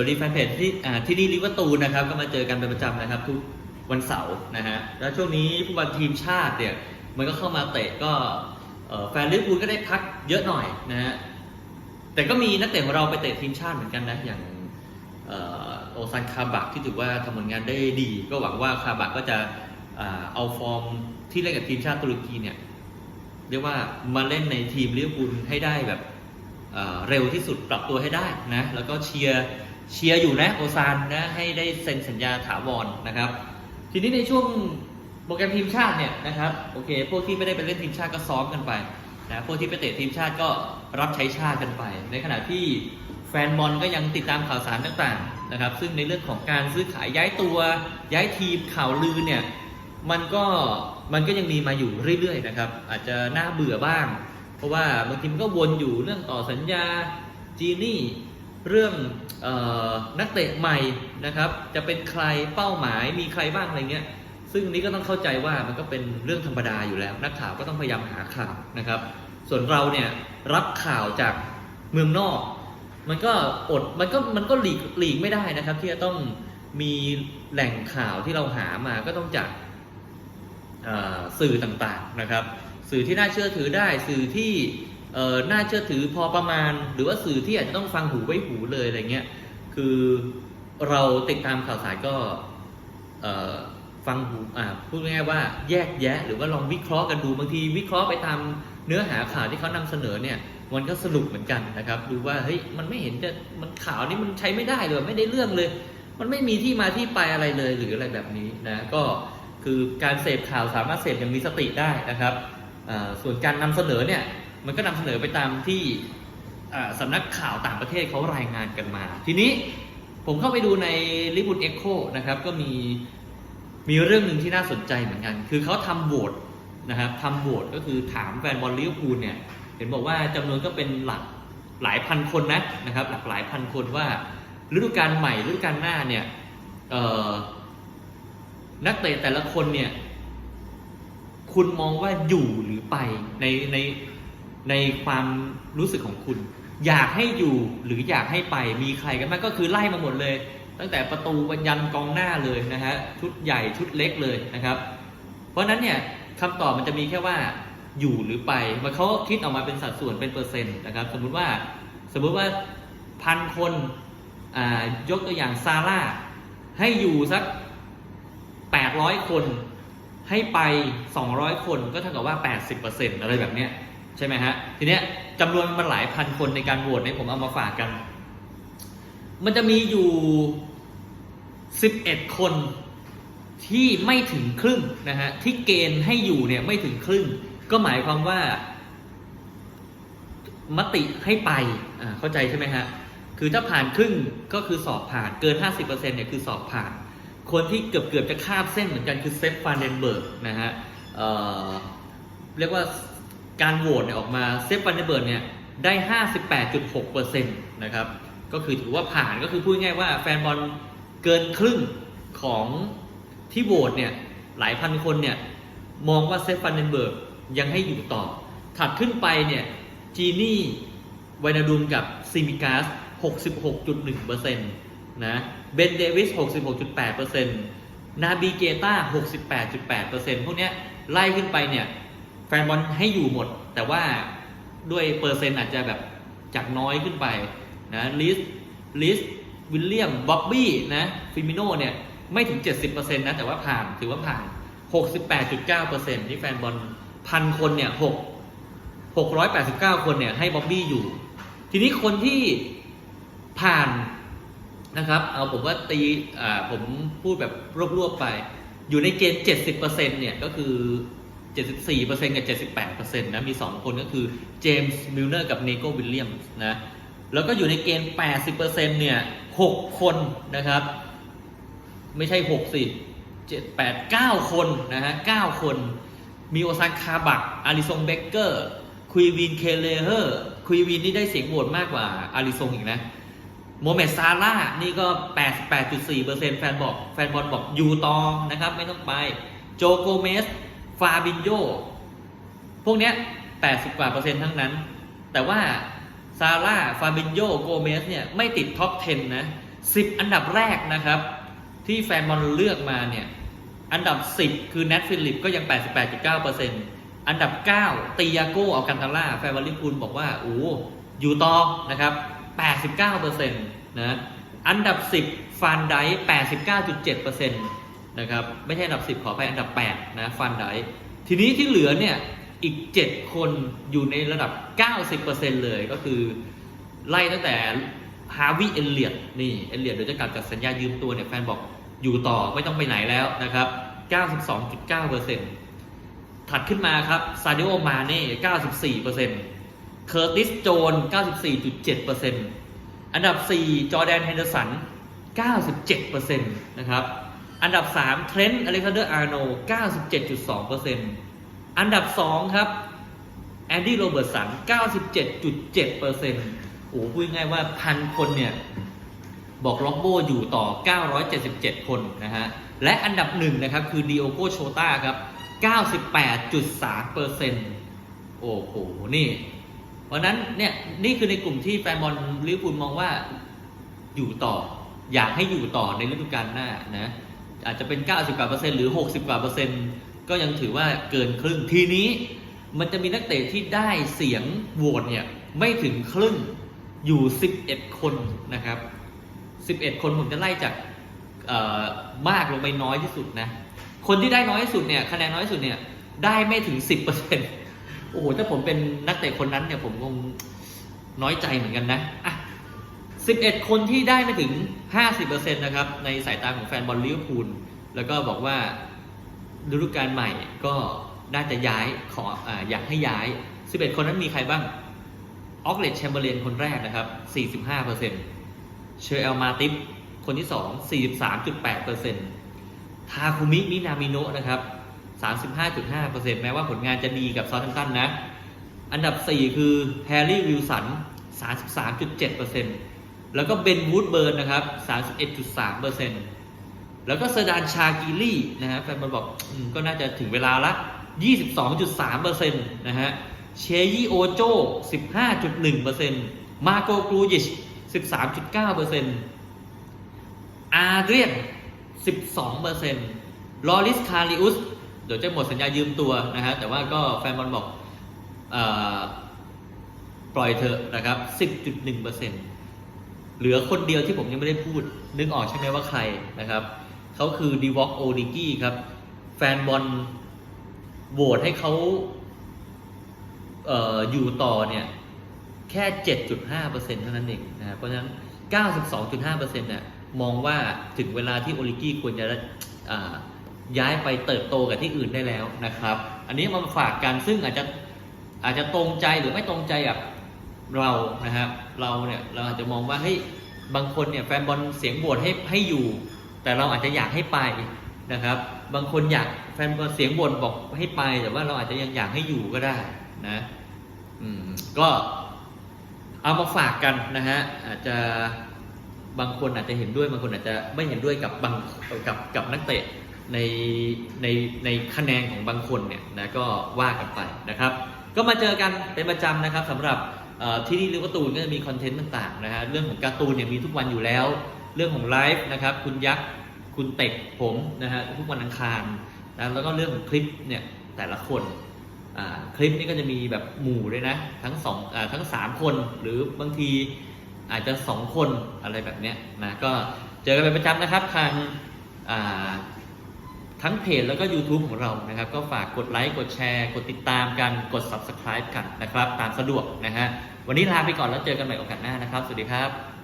วัสดีแฟนเพจที่ที่นี่ลิเวอร์พูลนะครับก็มาเจอกันเป็นประจำนะครับทุกวันเสาร์นะฮะแล้วช่วงนี้ผู้บอลทีมชาติเนี่ยมันก็เข้ามาเตะก็แฟนลิเวอร์พูลก็ได้พักเยอะหน่อยนะฮะแต่ก็มีนักเตะของเราไปเตะทีมชาติเหมือนกันนะอย่างโอซานคาบักที่ถือว่าทำผลงานได้ดี ก็หวังว่าคาบักก็จะเอาฟอร์มที่เล่นกับทีมชาติตุรกีเนี่ยเรียกว่ามาเล่นในทีมลิเวอร์พูลให้ได้แบบเร็วที่สุดปรับตัวให้ได้นะแล้วก็เชียร์ เชียร์อยู่นะโอซานนะให้ได้เซ็นสัญญาถาวรนะครับ ทีนี้ในช่วงโปรแกรมทีมชาติเนี่ยนะครับโอเค พวกที่ไม่ได้ไปเล่นทีมชาติก็ซ้อมกันไปนะพวกที่ไปเตะทีมชาติก็รับใช้ชาติกันไป ในขณะที่แฟนบอลก็ยังติดตามข่าวสารต่างๆนะครับ ซึ่งในเรื่องของการซื้อขายย้ายตัวย้ายทีมข่าวลือเนี่ยมันก็มันก็ยังมีมาอยู่เรื่อยๆนะครับ อาจจะน่าเบื่อบ้าง เพราะว่าบางทีมันก็วนอยู่เรื่องต่อสัญญาจีนี่ เรื่องออนักเตะใหม่นะครับ จะเป็นใครเป้าหมายมีใครบ้างอะไรเงี้ย ซึ่งอันนี้ก็ต้องเข้าใจว่ามันก็เป็นเรื่องธรรมดาอยู่แล้ว นักข่าวก็ต้องพยายามหาข่าวนะครับ ส่วนเราเนี่ยรับข่าวจากเมืองนอก มันก็อดมันก็มันก็หลีกหลีกไม่ได้นะครับ ที่จะต้องมีแหล่งข่าวที่เราหามาก็ต้องจากสื่อต่างๆนะครับ สื่อที่น่าเชื่อถือได้สื่อที่ น่าเชื่อถือพอประมาณ หรือว่าสื่อที่อาจจะต้องฟังหูไว้หูเลยอะไรเงี้ยคือเราติดตามข่าวสารก็เอ่อฟังหูอ่าพูดง่ายๆว่าแยกแยะ หรือว่าลองวิเคราะห์กันดูบางทีวิเคราะห์ไปตามเนื้อหาข่าวที่เขานำเสนอเนี่ยมันก็สนุกเหมือนกันนะครับดูว่าเฮ้ยมันไม่เห็นจะมันข่าวนี้มันใช้ไม่ได้เลยไม่ได้เรื่องเลย มันไม่มีที่มาที่ไปอะไรเลยหรืออะไรแบบนี้นะก็คือการเสพข่าวสามารถเสพอย่างมีสติได้นะครับส่วนการนำเสนอเนี่ย มันก็นำเสนอไปตามที่อ่าสำนักข่าวต่างประเทศเขารายงานกันมา ทีนี้ผมเข้าไปดูในลิบุ d เอ็กโคนะครับก็มีมีเรื่องหนึ่งที่น่าสนใจเหมือนกัน คือเขาทำโหวตนะครับทำโหวตก็คือถามแฟนบอลลิเวอร์พูลเนี่ยเห็นบอกว่าจำนวนก็เป็นหลักหลายพันคนนะนะครับ หลักหลายพันคนว่าฤดูกาลใหม่ฤดูกาลหน้าเนี่ยนักเตะแต่ละคนเนี่ยคุณมองว่าอยู่หรือไปในใน ในความรู้สึกของคุณ อยากให้อยู่หรืออยากให้ไปมีใครกันบ้างก็คือไล่มาหมดเลย ตั้งแต่ประตูบรรยันกองหน้าเลยนะฮะชุดใหญ่ชุดเล็กเลยนะครับ เพราะฉะนั้นเนี่ยคำตอบมันจะมีแค่ว่าอยู่หรือไปมันเขาคิดออกมาเป็นสัดส่วนเป็นเปอร์เซ็นต์นะครับ สมมุติว่าสมมุติว่าพันคนอ่ายกตัวอย่างซาร่าให้อยู่สัก 800 คน ให้ไป 200 คนก็เท่ากับว่า 80%อะไรแบบเนี้ย ใช่ไหมฮะ ทีเนี้ยจำนวนมันหลายพันคนในการโหวตเนี่ยผมเอามาฝากกัน มันจะมีอยู่ 11 คนที่ไม่ถึงครึ่งนะฮะที่เกณฑ์ให้อยู่เนี่ยไม่ถึงครึ่ง ก็หมายความว่า มติให้ไปอ่าเข้าใจใช่ไหมฮะคือถ้าผ่านครึ่งก็คือสอบผ่านเกิน 50%เนี่ยคือสอบผ่าน คนที่เกือบเกือบจะข้ามเส้นเหมือนกันคือเซฟฟานเดนเบิร์กนะฮะเอ่อเรียกว่า การโหวตเนี่ยออกมาเซฟฟานเดนเบิร์กเนี่ยได้ 58.6%นะครับ ก็คือถือว่าผ่านก็คือพูดง่ายว่าแฟนบอลเกินครึ่งของที่โหวตเนี่ยหลายพันคนเนี่ยมองว่าเซฟฟานเดนเบิร์กยังให้อยู่ต่อ ถัดขึ้นไปเนี่ยจีนี่ไวนาดุมกับซิมิกาส 66.1%นะเบนเดวิส 66.8%นาบีเกต้า 68.8%พวกเนี้ยไล่ขึ้นไปเนี่ย แฟนบอลให้อยู่หมด แต่ว่าด้วยเปอร์เซ็นต์อาจจะแบบจากน้อยขึ้นไปนะลิสลิสวิลเลียมบ๊อบบี้นะฟิมิโนเนี่ยไม่ถึง 70%นะแต่ว่าผ่านถือว่าผ่าน 68.9%ที่แฟนบอลพันคนเนี่ย6 689 คนเนี่ยให้บ๊อบบี้อยู่ ทีนี้คนที่ผ่านนะครับ เอาผมว่าตีอ่าผมพูดแบบรวบๆไป อยู่ในเกณฑ์ 70%เนี่ยก็คือ 74%กับ 78%นะมี 2 คนก็คือเจมส์มิลเนอร์กับเนโกวิลเลียมนะแล้วก็อยู่ในเกณฑ์ 80%เนี่ย 6 คนนะครับ ไม่ใช่ 6 สิ7 8 9 คนนะฮะ 9 คน มีโอซานคาบักอาริซงเบเกอร์ คุยวินเคเลเฮอร์ คุยวินนี่ได้เสียงโหวตมากกว่าอาริซงอีกนะโมเมดซาร่าห์นี่ก็ 88.4%แฟนบอก แฟนบอลบอกอยู่ตองนะครับ ไม่ต้องไป โจโกเมส ฟาบินโยพวกเนี้ย80กว่าเปอร์เซ็นต์ทั้งนั้น แต่ว่าซาร่าฟาบินโยโกเมสเนี่ยไม่ติดท็อป 10 นะ10อันดับแรกนะครับ ที่แฟนบอลเลือกมาเนี่ย อันดับ 10 คือ n น t ฟิลิปก็ยัง 88.9%อันดับ 9 ตียาโกอัลกันตาล่าแฟนบอลลิพูลบอกว่าโอ้อยู่ต่อนะครับ89%นะอันดับ 10 ฟานได89.7% นะครับไม่ใช่อันดับ 10 ขอไปอันดับ8นะฟานไดทีนี้ที่เหลือเนี่ยอีก 7 คนอยู่ในระดับ 90%เลยก็คือ ไล่ตั้งแต่ฮาวิเอเลียดนี่เอเลียดเดี๋ยวจะกลับจากสัญญายืมตัวเนี่ยแฟนบอกอยู่ต่อไม่ต้องไปไหนแล้วนะครับ 92.9%ถัดขึ้นมาครับซาดิโอมาเน่94%เคอร์ติสโจน 94.7%อันดับ 4 จอแดนเฮนเดอร์สัน 97%นะครับ อันดับ 3 เทรนต์อเล็กซานเดอร์อาร์โน97.2%อันดับ 2 ครับแอนดี้โรเบิร์ตสัน 97.7%โอ้โหพูดง่ายว่าพันคนเนี่ย บอกล็อกโบอยู่ต่อ 977 คนนะฮะ และอันดับหนึ่งนะครับ คือดิโอโกโชตาครับ 98.3%โอ้โห นี่ เพราะนั้นเนี่ย นี่คือในกลุ่มที่แฟนบอลลิเวอร์พูลมองว่าอยู่ต่อ อยากให้อยู่ต่อในฤดูกาลหน้านะ อาจจะเป็น 90กว่าเปอร์เซ็นต์หรือ 60กว่าเปอร์เซ็นต์ก็ยังถือว่าเกินครึ่งทีนี้มันจะมีนักเตะที่ได้เสียงโหวตเนี่ยไม่ถึงครึ่งอยู่ 11 คนนะครับ 11 คนผมจะไล่จากมากลงไปน้อยที่สุดนะ คนที่ได้น้อยที่สุดเนี่ยคะแนนน้อยที่สุดเนี่ยได้ไม่ถึง 10%โอ้โหถ้าผมเป็นนักเตะคนนั้นเนี่ยผมคงน้อยใจเหมือนกันนะอะ 11 คนที่ได้ไม่ถึง 50%นะครับ ในสายตาของแฟนบอลลิเวอร์พูล แล้วก็บอกว่าฤดูกาลใหม่ก็น่าจะย้ายขอออยากให้ย้าย 11 คนนั้นมีใครบ้าง ออกเลตแชมเบอร์เลนคนแรกนะครับ 45%เชอร์เอลมาติฟคนที่ 2 43.8%ทาคุมิ มินามิโนะนะครับ 35.5%แม้ว่าผลงานจะดีกับซอ u t ท a มตันนะ อันดับ 4 คือแฮร์รี่ วิลสัน 33.7% แล้วก็เบนวูดเบิร์นนะครับ 31.3%แล้วก็เซดานชากิลี่นะฮะแฟนบอลบอกอก็น่าจะถึงเวลาละ 22.3%นะฮะ เชยีโอโจ 15.1%มาโกกรูยิช 13.9%อาเดรียน 12%ลอริสคาริอุส เดี๋ยวจะหมดสัญญายืมตัวนะฮะ แต่ว่าก็แฟนบอลบอกอปล่อยเถอะนะครับ 10.1% เหลือคนเดียวที่ผมยังไม่ได้พูด นึกออกใช่ไหมว่าใครนะครับเขาคือดีวอกโอดิกี้ครับ แฟนบอลโหวตให้เขาเอออยู่ต่อเนี่ย แค่ 7.5%เท่านั้นเองนะครับเพราะฉะนั้น 92.5%เนี่ยมองว่าถึงเวลาที่โอลิกี้ควรจะย้ายไปเติบโตกับที่อื่นได้แล้วนะครับ อันนี้มาฝากกันซึ่งอาจจะอาจจะตรงใจหรือไม่ตรงใจกับ เรานะครับเราเนี่ยเราอาจจะมองว่าเฮ้ยบางคนเนี่ยแฟนบอลเสียงโหวตให้ให้อยู่ แต่เราอาจจะอยากให้ไปนะครับ บางคนอยากแฟนบอลเสียงโหวตบอกให้ไป แต่ว่าเราอาจจะยังอยากให้อยู่ก็ได้นะอืมก็เอามาฝากกันนะฮะอาจจะบางคนอาจจะเห็นด้วยบางคนอาจจะไม่เห็นด้วยกับบางกับกับนักเตะในในในคะแนนของบางคนเนี่ยนะก็ว่ากันไปนะครับ ก็มาเจอกันเป็นประจำนะครับสำหรับ ที่นี่ลิเวอร์ตูนก็จะมีคอนเทนต์ต่างๆนะฮะเรื่องของการ์ตูนเนี่ยมีทุกวันอยู่แล้ว เรื่องของไลฟ์นะครับคุณยักษ์คุณเต็กผมนะฮะทุกวันอังคารนะแล้วก็เรื่องของคลิปเนี่ยแต่ละคนคลิปนี้ก็จะมีแบบหมู่ด้วยนะทั้งสองอทั้งสามคนหรือบางทีอาจจะสองคนอะไรแบบเนี้ยนะก็เจอกันเป็นประจำนะครับทาง ทั้งเพจแล้วก็ YouTube ของเรานะครับ ก็ฝากกดไลค์กดแชร์ กดติดตามกันกด Subscribe กันนะครับ ตามสะดวกนะฮะวันนี้ลาไปก่อนแล้วเจอกันใหม่โอกาสหน้านะครับ สวัสดีครับ